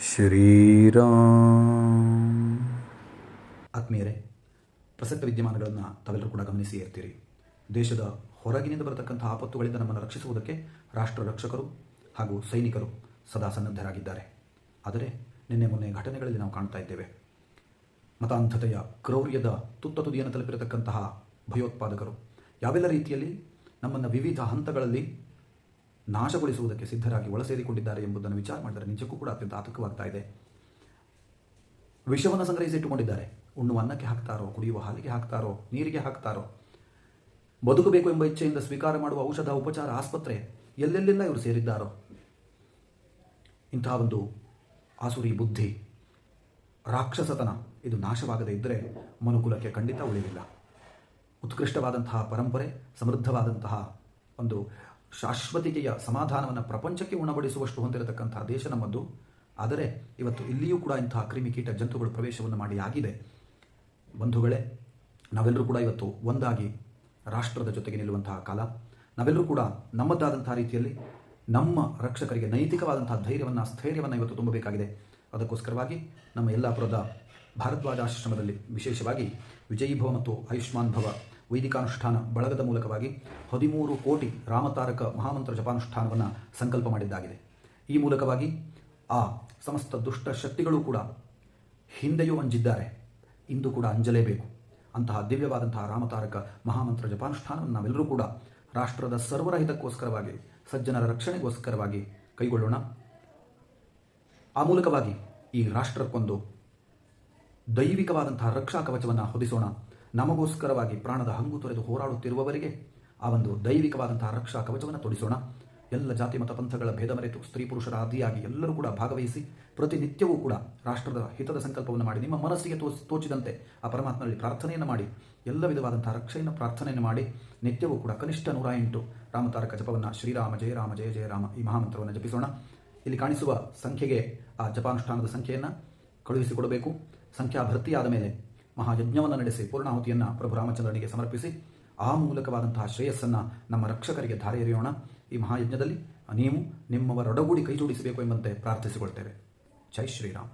ಶ್ರೀರಾಮ್. ಆತ್ಮೀಯರೇ, ಪ್ರಸಕ್ತ ವಿದ್ಯಮಾನಗಳನ್ನು ತಾವೆಲ್ಲರೂ ಕೂಡ ಗಮನಿಸಿ ಇರ್ತೀರಿ ದೇಶದ ಹೊರಗಿನಿಂದ ಬರತಕ್ಕಂಥ ಆಪತ್ತುಗಳಿಂದ ನಮ್ಮನ್ನು ರಕ್ಷಿಸುವುದಕ್ಕೆ ರಾಷ್ಟ್ರ ರಕ್ಷಕರು ಹಾಗೂ ಸೈನಿಕರು ಸದಾ ಸನ್ನದ್ಧರಾಗಿದ್ದಾರೆ. ಆದರೆ, ನಿನ್ನೆ ಮೊನ್ನೆ ಘಟನೆಗಳಲ್ಲಿ ನಾವು ಕಾಣ್ತಾ ಇದ್ದೇವೆ. ಮತಾಂಧತೆಯ ಕ್ರೌರ್ಯದ ತುತ್ತ ತುದಿಯನ್ನು ತಲುಪಿರತಕ್ಕಂತಹ ಭಯೋತ್ಪಾದಕರು, ಯಾವೆಲ್ಲ ರೀತಿಯಲ್ಲಿ ನಮ್ಮನ್ನು ವಿವಿಧ ಹಂತಗಳಲ್ಲಿ ನಾಶಗೊಳಿಸುವುದಕ್ಕೆ ಸಿದ್ಧರಾಗಿ ಒಳಸೇರಿಕೊಂಡಿದ್ದಾರೆ ಎಂಬುದನ್ನು ವಿಚಾರ ಮಾಡಿದರೆ ನಿಜಕ್ಕೂ ಕೂಡ ಅತ್ಯಂತ ಆತಂಕವಾಗ್ತಾ ಇದೆ. ವಿಷವನ್ನು ಸಂಗ್ರಹಿಸಿಟ್ಟುಕೊಂಡಿದ್ದಾರೆ. ಉಣ್ಣುವ ಅನ್ನಕ್ಕೆ ಹಾಕ್ತಾರೋ, ಕುಡಿಯುವ ಹಾಲಿಗೆ ಹಾಕ್ತಾರೋ, ನೀರಿಗೆ ಹಾಕ್ತಾರೋ? ಬದುಕಬೇಕು ಎಂಬ ಇಚ್ಛೆಯಿಂದ ಸ್ವೀಕಾರ ಮಾಡುವ ಔಷಧ, ಉಪಚಾರ, ಆಸ್ಪತ್ರೆ ಎಲ್ಲೆಲ್ಲೆಲ್ಲ ಇವರು ಸೇರಿದ್ದಾರೋ? ಇಂತಹ ಒಂದು ಆಸುರಿ ಬುದ್ಧಿ, ರಾಕ್ಷಸತನ, ಇದು ನಾಶವಾಗದೇ ಇದ್ದರೆ ಮನುಕುಲಕ್ಕೆ ಖಂಡಿತ ಉಳಿಯಲಿಲ್ಲ ಉತ್ಕೃಷ್ಟವಾದಂತಹ ಪರಂಪರೆ, ಸಮೃದ್ಧವಾದಂತಹ ಒಂದು ಶಾಶ್ವತಿಕೆಯ ಸಮಾಧಾನವನ್ನು ಪ್ರಪಂಚಕ್ಕೆ ಉಣಬಡಿಸುವಷ್ಟು ಹೊಂದಿರತಕ್ಕಂತಹ ದೇಶ ನಮ್ಮದು. ಆದರೆ ಇವತ್ತು ಇಲ್ಲಿಯೂ ಕೂಡ ಇಂತಹ ಕ್ರಿಮಿಕೀಟ ಜಂತುಗಳು ಪ್ರವೇಶವನ್ನು ಮಾಡಿ ಆಗಿದೆ. ಬಂಧುಗಳೇ, ನಾವೆಲ್ಲರೂ ಕೂಡ ಇವತ್ತು ಒಂದಾಗಿ ರಾಷ್ಟ್ರದ ಜೊತೆಗೆ ನಿಲ್ಲುವಂತಹ ಕಾಲ. ನಾವೆಲ್ಲರೂ ಕೂಡ ನಮ್ಮದಾದಂತಹ ರೀತಿಯಲ್ಲಿ ನಮ್ಮ ರಕ್ಷಕರಿಗೆ ನೈತಿಕವಾದಂತಹ ಧೈರ್ಯವನ್ನು, ಸ್ಥೈರ್ಯವನ್ನು ಇವತ್ತು ತುಂಬಬೇಕಾಗಿದೆ. ಅದಕ್ಕೋಸ್ಕರವಾಗಿ ನಮ್ಮ ಎಲ್ಲಾಪುರದ ಭಾರದ್ವಾಜ ಆಶ್ರಮದಲ್ಲಿ ವಿಶೇಷವಾಗಿ ವಿಜಯೀಭವ ಮತ್ತು ಆಯುಷ್ಮಾನ್ ಭವ ವೈದಿಕಾನುಷ್ಠಾನ ಬಳಗದ ಮೂಲಕವಾಗಿ ಹದಿಮೂರು ಕೋಟಿ ರಾಮತಾರಕ ಮಹಾಮಂತ್ರ ಜಪಾನುಷ್ಠಾನವನ್ನು ಸಂಕಲ್ಪ ಮಾಡಿದ್ದಾಗಿದೆ. ಈ ಮೂಲಕವಾಗಿ ಆ ಸಮಸ್ತ ದುಷ್ಟ ಶಕ್ತಿಗಳು ಕೂಡ ಹಿಂದೆಯೂ ಅಂಜಿದ್ದಾರೆ. ಇಂದು ಕೂಡ ಅಂಜಲೇಬೇಕು. ಅಂತಹ ದಿವ್ಯವಾದಂತಹ ರಾಮತಾರಕ ಮಹಾಮಂತ್ರ ಜಪಾನುಷ್ಠಾನವನ್ನು ನಾವೆಲ್ಲರೂ ಕೂಡ ರಾಷ್ಟ್ರದ ಸರ್ವರಹಿತಕ್ಕೋಸ್ಕರವಾಗಿ, ಸಜ್ಜನರ ರಕ್ಷಣೆಗೋಸ್ಕರವಾಗಿ ಕೈಗೊಳ್ಳೋಣ. ಆ ಮೂಲಕವಾಗಿ ಈ ರಾಷ್ಟ್ರಕ್ಕೊಂದು ದೈವಿಕವಾದಂತಹ ರಕ್ಷಾ ಕವಚವನ್ನು ಹೊದಿಸೋಣ. ನಮಗೋಸ್ಕರವಾಗಿ ಪ್ರಾಣದ ಹಂಗು ತೊರೆದು ಹೋರಾಡುತ್ತಿರುವವರಿಗೆ ಆ ಒಂದು ದೈವಿಕವಾದಂತಹ ರಕ್ಷಾ ಕವಚವನ್ನು ತೊಡಿಸೋಣ. ಎಲ್ಲ ಜಾತಿ ಮತ ಪಂಥಗಳ ಭೇದ ಮರೆತು ಸ್ತ್ರೀ ಪುರುಷರ ಆದಿಯಾಗಿ ಎಲ್ಲರೂ ಕೂಡ ಭಾಗವಹಿಸಿ ಪ್ರತಿನಿತ್ಯವೂ ಕೂಡ ರಾಷ್ಟ್ರದ ಹಿತದ ಸಂಕಲ್ಪವನ್ನು ಮಾಡಿ, ನಿಮ್ಮ ಮನಸ್ಸಿಗೆ ತೋಚ್ ತೋಚಿದಂತೆ ಆ ಪರಮಾತ್ಮನಲ್ಲಿ ಪ್ರಾರ್ಥನೆಯನ್ನು ಮಾಡಿ, ಎಲ್ಲ ವಿಧವಾದಂತಹ ರಕ್ಷೆಯನ್ನು ಪ್ರಾರ್ಥನೆಯನ್ನು ಮಾಡಿ, ನಿತ್ಯವೂ ಕೂಡ ಕನಿಷ್ಠ ನೂರ ಎಂಟು ರಾಮತಾರಕ ಜಪವನ್ನು ಶ್ರೀರಾಮ ಜಯ ರಾಮ ಜಯ ಜಯ ರಾಮ ಈ ಮಹಾಮಂತ್ರವನ್ನು ಜಪಿಸೋಣ. ಇಲ್ಲಿ ಕಾಣಿಸುವ ಸಂಖ್ಯೆಗೆ ಆ ಜಪಾನುಷ್ಠಾನದ ಸಂಖ್ಯೆಯನ್ನು ಕಳುಹಿಸಿಕೊಡಬೇಕು. ಸಂಖ್ಯಾ ಭರ್ತಿಯಾದ ಮೇಲೆ ಮಹಾಯಜ್ಞವನ್ನು ನಡೆಸಿ ಪೂರ್ಣಾಹುತಿಯನ್ನು ಪ್ರಭು ರಾಮಚಂದ್ರನಿಗೆ ಸಮರ್ಪಿಸಿ ಆ ಮೂಲಕವಾದಂತಹ ಶ್ರೇಯಸ್ಸನ್ನು ನಮ್ಮ ರಕ್ಷಕರಿಗೆ ಧಾರೆ ಎರೆಯೋಣ ಈ ಮಹಾಯಜ್ಞದಲ್ಲಿ ನೀವು ನಿಮ್ಮವರೊಡಗೂಡಿ ಕೈ ಜೋಡಿಸಬೇಕು ಎಂಬಂತೆ ಪ್ರಾರ್ಥಿಸಿಕೊಳ್ತೇವೆ. ಜೈ ಶ್ರೀರಾಮ್.